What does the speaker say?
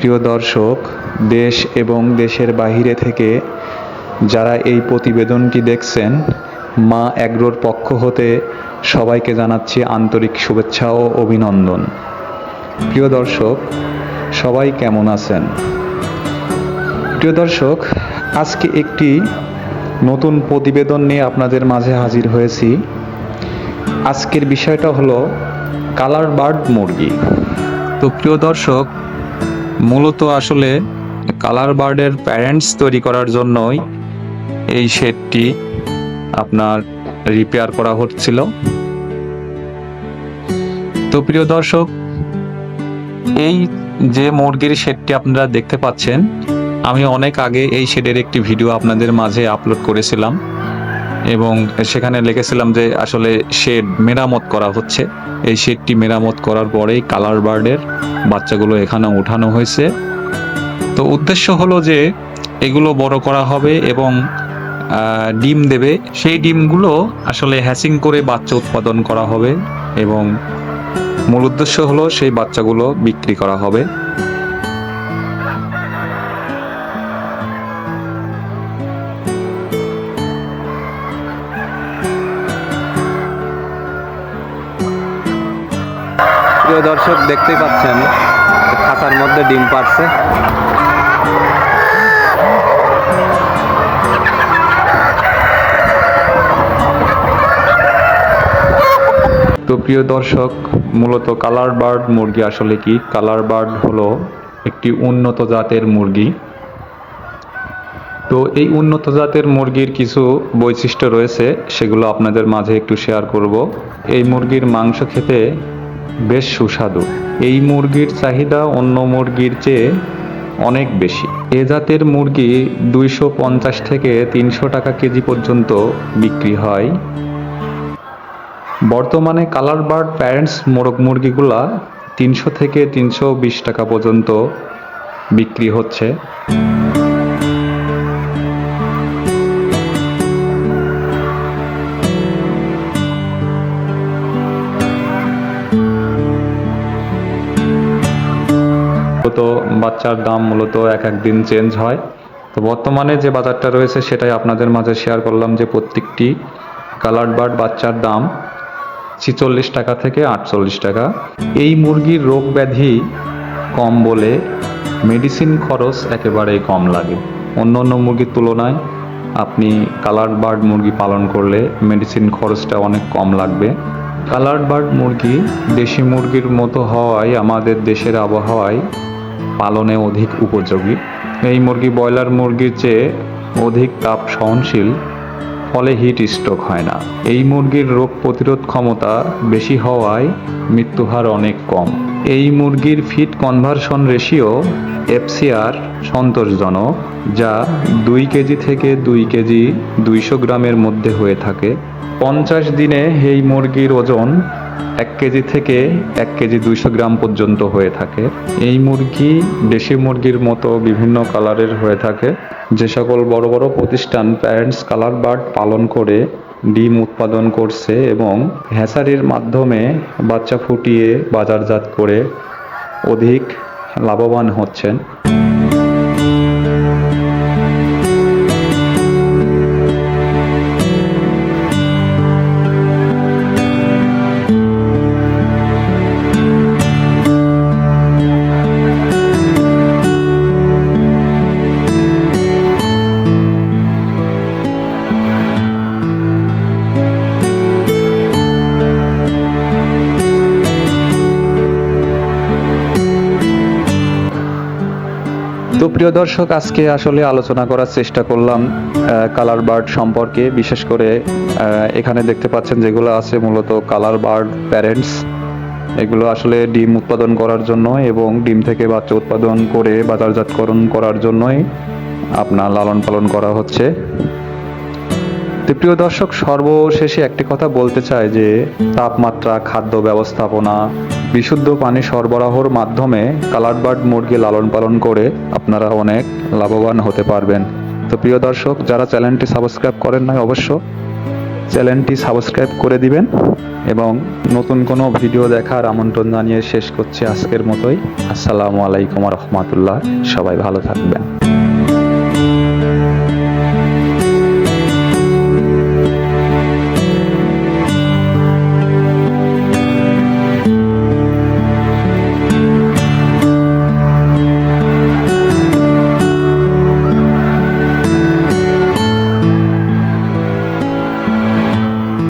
প্রিয় দর্শক, দেশ এবং দেশের বাহিরে থেকে যারা এই প্রতিবেদনটি দেখছেন, মা অ্যাগ্রোর পক্ষ হতে সবাইকে জানাচ্ছি আন্তরিক শুভেচ্ছা ও অভিনন্দন। প্রিয় দর্শক, সবাই কেমন আছেন? প্রিয় দর্শক, আজকে একটি নতুন প্রতিবেদন নিয়ে আপনাদের মাঝে হাজির হয়েছি। আজকের বিষয়টা হলো কালার বার্ড মুরগি। তো প্রিয় দর্শক মূলত আসলে কালার বার্ডের প্যারেন্টস তৈরি করার জন্যই এই শেডটি আপনার রিপেয়ার করা হচ্ছিল। তো প্রিয় দর্শক, এই যে মুরগির শেডটি আপনারা দেখতে পাচ্ছেন, আমি অনেক আগে এই শেডের একটি ভিডিও আপনাদের মাঝে আপলোড করেছিলাম। এবং সেখানে লিখেছিলাম যে আসলে শেড মেরামত করা হচ্ছে। এই শেডটি মেরামত করার পরেই কালার বার্ডের বাচ্চাগুলো এখানে উঠানো হয়েছে। তো উদ্দেশ্য হলো যে এগুলো বড় করা হবে এবং ডিম দেবে। সেই ডিমগুলো আসলে হ্যাচিং করে বাচ্চা উৎপাদন করা হবে এবং মূল উদ্দেশ্য হলো সেই বাচ্চাগুলো বিক্রি করা হবে। প্রিয় দর্শক দেখতেই পাচ্ছেন, খাতার মধ্যে ডিম পারছে তো প্রিয় দর্শক, মূলত কালার বার্ড মুরগি আসলে কি? কালার বার্ড হলো একটি উন্নত জাতের মুরগি। তো এই উন্নত জাতের মুরগির কিছু বৈশিষ্ট্য রয়েছে, সেগুলো আপনাদের মাঝে একটু শেয়ার করব। এই মুরগির মাংস খেতে বেশ সুস্বাদু। এই মুরগির চাহিদা অন্য মুরগির চেয়ে অনেক বেশি। এ জাতের মুরগি দুইশো পঞ্চাশ থেকে তিনশো টাকা কেজি পর্যন্ত বিক্রি হয়। বর্তমানে কালার বার্ড প্যারেন্টস মোরগ মুরগিগুলা তিনশো থেকে তিনশো বিশ টাকা পর্যন্ত বিক্রি হচ্ছে। বাচ্চার দাম মূলত এক এক দিন চেঞ্জ হয়। তো বর্তমানে যে বাজারটা রয়েছে সেটাই আপনাদের মাঝে শেয়ার করলাম যে প্রত্যেকটি কালার বার্ড বাচ্চার দাম ছিচল্লিশ টাকা থেকে আটচল্লিশ টাকা। এই মুরগির রোগ ব্যাধি কম বলে মেডিসিন খরচ একেবারেই কম লাগে। অন্য অন্য মুরগির তুলনায় আপনি কালার বার্ড মুরগি পালন করলে মেডিসিন খরচটা অনেক কম লাগবে। কালার বার্ড মুরগি দেশি মুরগির মতো হওয়ায় আমাদের দেশের আবহাওয়ায় পালনে অধিক উপযোগী। এই মুরগি ব্রয়লার মুরগির চেয়ে অধিক তাপ সহনশীল, ফলে হিট স্ট্রোক হয় না। এই মুরগির রোগ প্রতিরোধ ক্ষমতা বেশি হওয়ায় মৃত্যুহার অনেক কম। এই মুরগির ফিট কনভার্সন রেশিও এফসিআর সন্তোষজনক, যা দুই কেজি থেকে দুই কেজি দুইশো গ্রামের মধ্যে হয়ে থাকে। পঞ্চাশ দিনে এই মুরগির ওজন এক কেজি থেকে এক কেজি দুইশো গ্রাম পর্যন্ত হয়ে থাকে। এই মুরগি দেশি মুরগির মতো বিভিন্ন কালারের হয়ে থাকে। যে সকল বড় বড় প্রতিষ্ঠান প্যারেন্টস কালার বার্ড পালন করে ডিম উৎপাদন করছে এবং হ্যাসারির মাধ্যমে বাচ্চা ফুটিয়ে বাজারজাত করে অধিক লাভবান হচ্ছেন। তো প্রিয় দর্শক, আজকে আসলে আলোচনা করার চেষ্টা করলাম কালার বার্ড সম্পর্কে। বিশেষ করে এখানে দেখতে পাচ্ছেন যেগুলো আছে মূলত কালার বার্ড প্যারেন্টস এগুলো আসলে ডিম উৎপাদন করার জন্য এবং ডিম থেকে বাচ্চা উৎপাদন করে বাজারজাতকরণ করার জন্যই আপনার লালন পালন করা হচ্ছে। তো প্রিয় দর্শক, সর্বশেষে একটি কথা বলতে চাই যে, তাপমাত্রা, খাদ্য ব্যবস্থাপনা বিশুদ্ধ পানি সরবরাহর মাধ্যমে কালার বার্ড মুরগি লালন পালন করে আপনারা অনেক লাভবান হতে পারবেন। তো প্রিয় দর্শক, যারা চ্যানেলটি সাবস্ক্রাইব করেন নাই অবশ্য, চ্যানেলটি সাবস্ক্রাইব করে দিবেন এবং নতুন কোনো ভিডিও দেখার আমন্ত্রণ জানিয়ে শেষ করছি আজকের মতোই। আসসালামু আলাইকুম রহমতুল্লাহ। সবাই ভালো থাকবেন।